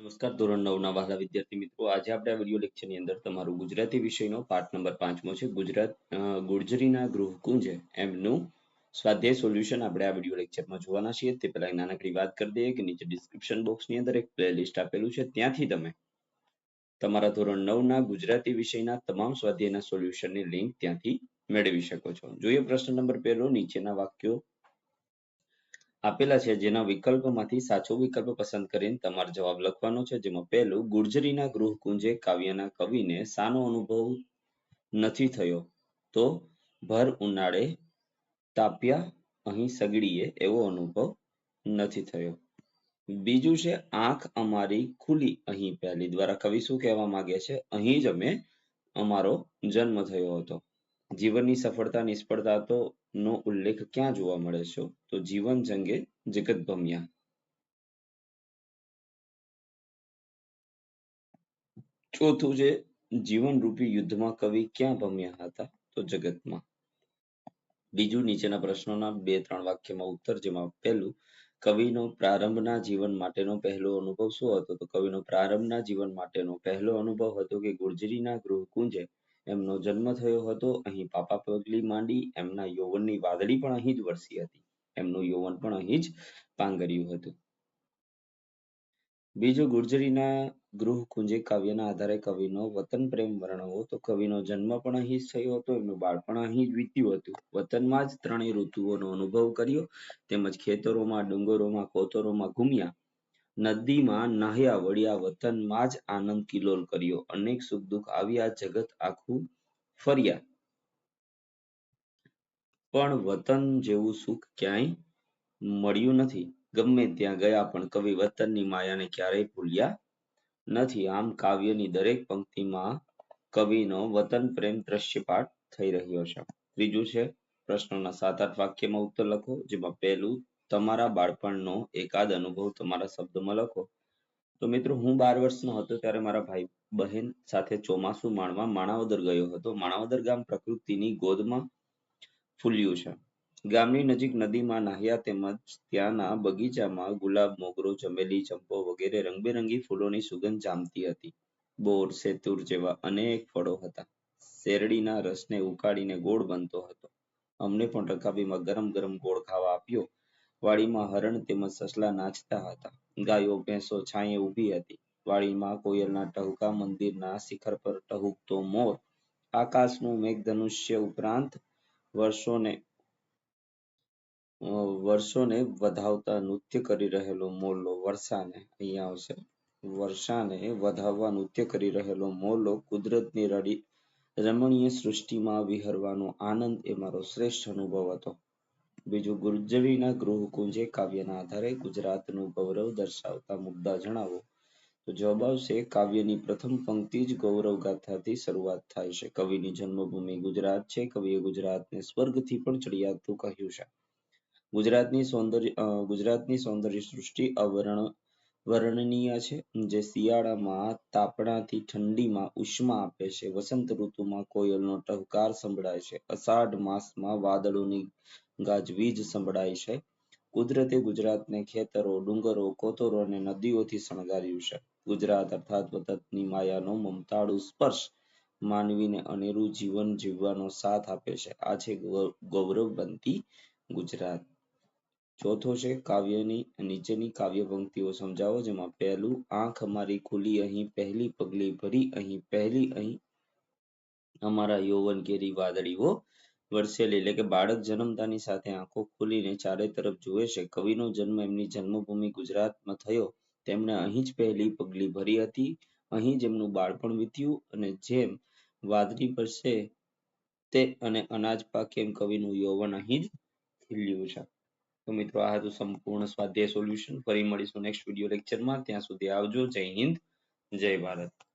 નમસ્કાર, ધોરણ નવના વાલા વિદ્યાર્થી મિત્રો. આજે આપણે આ વીડિયો લેક્ચરની અંદર તમારું ગુજરાતી વિષયનો પાઠ નંબર પાંચમો છે. ગુજરાત ગુર્જરીના ગૃહકુંજે એમનું સ્વાધ્યાય સોલ્યુશન આપણે આ વીડિયો લેક્ચરમાં જોવાના છીએ. તે પહેલા નાનકડી વાત કરી દઈએ કે નીચે ડિસ્ક્રિપ્શન બોક્સની અંદર એક પ્લેલિસ્ટ આપેલું છે. ત્યાંથી તમે તમારા ધોરણ નવના ગુજરાતી વિષયના તમામ સ્વાધ્યાયના સોલ્યુશનની લિંક ત્યાંથી મેળવી શકો છો. જોઈએ પ્રશ્ન નંબર પહેલો, નીચેના વાક્યો આપેલા છે, જેના વિકલ્પમાંથી સાચો વિકલ્પ પસંદ કરીને તમારે જવાબ લખવાનો છે, જેમાં પહેલું, ગુર્જરીના ગૃહકુંજે કાવ્યના કવિને સાનો અનુભવ નથી થયો, તો ભર ઉનાળે તાપ્યા અહીં સગડીએ એવો અનુભવ નથી થયો. બીજું છે, આંખ અમારી ખુલી અહીં પહેલી દ્વારા કવિ શું કહેવા માંગે છે? અહીં જ અમે, અમારો જન્મ થયો હતો. જીવનની સફળતા, નિષ્ફળતા તો નો ઉલ્લેખ ક્યાં જોવા મળે છે? તો જીવન જંગે જગત ભમ્યા ચોથું છે, જીવનરૂપી યુદ્ધમાં કવિ ક્યાં ભમ્યા હતા? તો જગતમાં. બીજું નીચેના પ્રશ્નોના બે ત્રણ વાક્યમાં ઉત્તર જેમાં પહેલું, કવિનો પ્રારંભના જીવન માટેનો પહેલો અનુભવ શું હતો? તો કવિનો પ્રારંભના જીવન માટેનો પહેલો અનુભવ હતો કે ગુર્જરીના ગૃહકુંજે એમનો જન્મ થયો હતો. અહીં પાપા પગલી માંડી, એમના યૌવનની વાદળી પણ અહીં જ વરસી હતી. એમનું યૌવન પણ અહીં જ પાંગર્યું હતું. બીજું ગુર્જરીના ગૃહ કુંજે કાવ્યના આધારે કવિનો વતન પ્રેમ વર્ણવો. તો કવિનો જન્મ પણ અહીં જ થયો હતો. એમનું બાળપણ અહીં જ વીત્યું હતું. વતનમાં જ ત્રણેય ઋતુઓનો અનુભવ કર્યો. તેમજ ખેતરોમાં, ડુંગરોમાં, કોતરોમાં ઘૂમ્યા. નદીમાં નાહ્યા વળ્યા વતનમાં જ આનંદ કિલોલ કર્યો. અનેક સુખ દુઃખ આવ્યા, જગત આખું ફર્યા. પણ વતન જેવું સુખ ક્યાંય મળ્યું નથી. ગમે ત્યાં ગયા પણ કવિ વતનની માયાને ક્યારેય ભૂલ્યા નથી. આમ કાવ્યની દરેક પંક્તિમાં કવિનો વતન પ્રેમ દ્રશ્યપાઠ થઈ રહ્યો છે. ત્રીજું છે, પ્રશ્નોના સાત આઠ વાક્યમાં ઉત્તર લખો, જેમાં પહેલું તમારા બાળપણનો એકાદ અનુભવ તમારા શબ્દમાં લખો. તો મિત્રો, હું બાર વર્ષનો હતો ત્યારે મારા ભાઈ બહેન સાથે ચોમાસું માણવા માણાવદર ગયો હતો. માણાવદર ગામ પ્રકૃતિની ગોદમાં ફૂલ્યું છે. ગામની નજીક નદીમાં નાહ્યા તેમજ ત્યાંના બગીચામાં ગુલાબ, મોગરો, ચમેલી, ચંપો વગેરે રંગબેરંગી ફૂલોની સુગંધ જામતી હતી. બોર, સેતુર જેવા અનેક ફળો હતા. શેરડીના રસને ઉકાળીને ગોળ બનતો હતો. અમને પણ રકાબીમાં ગરમ ગરમ ગોળ ખાવા આપ્યો. વાડીમાં હરણ તેમજ સસલા નાચતા હતા. ગાયો, ભેંસો, છાંયે ઊભી હતી. વાડીમાં કોયલના ટહુકા, મંદિરના શિખર પર ટહુકતો મોર. આકાશનું મેઘધનુષ્ય ઉપરાંત વર્ષોને વર્ષોને વધાવતા નૃત્ય કરી રહેલો મોરલો વર્ષાને અહીંયા આવશે. વર્ષાને વધાવવા નૃત્ય કરી રહેલો મોરલો કુદરતની રડી, રમણીય સૃષ્ટિમાં વિહરવાનો આનંદ એ મારો શ્રેષ્ઠ અનુભવ હતો. બીજું ગુર્જરીના ગૃહકુંજે કાવ્યના આધારે ગુજરાતનું ગૌરવ દર્શાવતા મુદ્દા જણાવો. તો જવાબ આવશે, કાવ્યની પ્રથમ પંક્તિ જ ગૌરવ ગાથાથી શરૂઆત થાય છે. કવિની જન્મભૂમિ ગુજરાત છે. કવિએ ગુજરાતને સ્વર્ગથી પણ ચડિયાતું કહ્યું છે. ગુજરાતની સૌંદર્ય ગુજરાતની સૌંદર્ય સૃષ્ટિ અવર્ણ, વર્ણનીય છે, જે શિયાળામાં, તાપણાથી ઠંડીમાં ઉષ્મા આપે છે. વસંત ઋતુમાં કોયલનો ટહુકાર સંભળાય છે. અષાઢ માસમાં વાદળોની ગાજવીજ સંભળાય છે. કુદરતે ગુજરાતને ખેતરો, ડુંગરો કોતરો અને નદીઓથી શણગાર્યું છે. ગુજરાત અર્થાત વતનની માયાનો મમતાળુ સ્પર્શ માનવીને અનેરું જીવન જીવવાનો સાથ આપે છે. આ છે ગૌરવ બનતી ગુજરાત. ચોથો છે કાવ્યની, નીચેની કાવ્ય પંક્તિઓ સમજાવો, જેમાં પહેલું, આંખ અમારી ખુલી અહીં, પહેલી પગલી ભરી અહીં, પહેલી અહીં, અમારા યૌવન કેરી વાદળીઓ વરસેલી એટલે કે બાળક જન્મતાની સાથે આંખો ખોલીને ચારે તરફ જુએ છે. કવિનો જન્મ એમની જન્મભૂમિ ગુજરાતમાં થયો. તેમણે અહીં જ પહેલી પગલી ભરી હતી. અહીં જ એમનું બાળપણ વીત્યું અને જેમ વાદળી વરસે તે અને અનાજ પાકે એમ કવિનું યૌવન અહીં જ ખીલ્યું છે. તો મિત્રો, આ હતું સંપૂર્ણ સ્વાધ્યાય સોલ્યુશન ફરી મળીશું નેક્સ્ટ વીડિયો લેક્ચરમાં ત્યાં સુધી આવજો. જય હિન્દ, જય ભારત.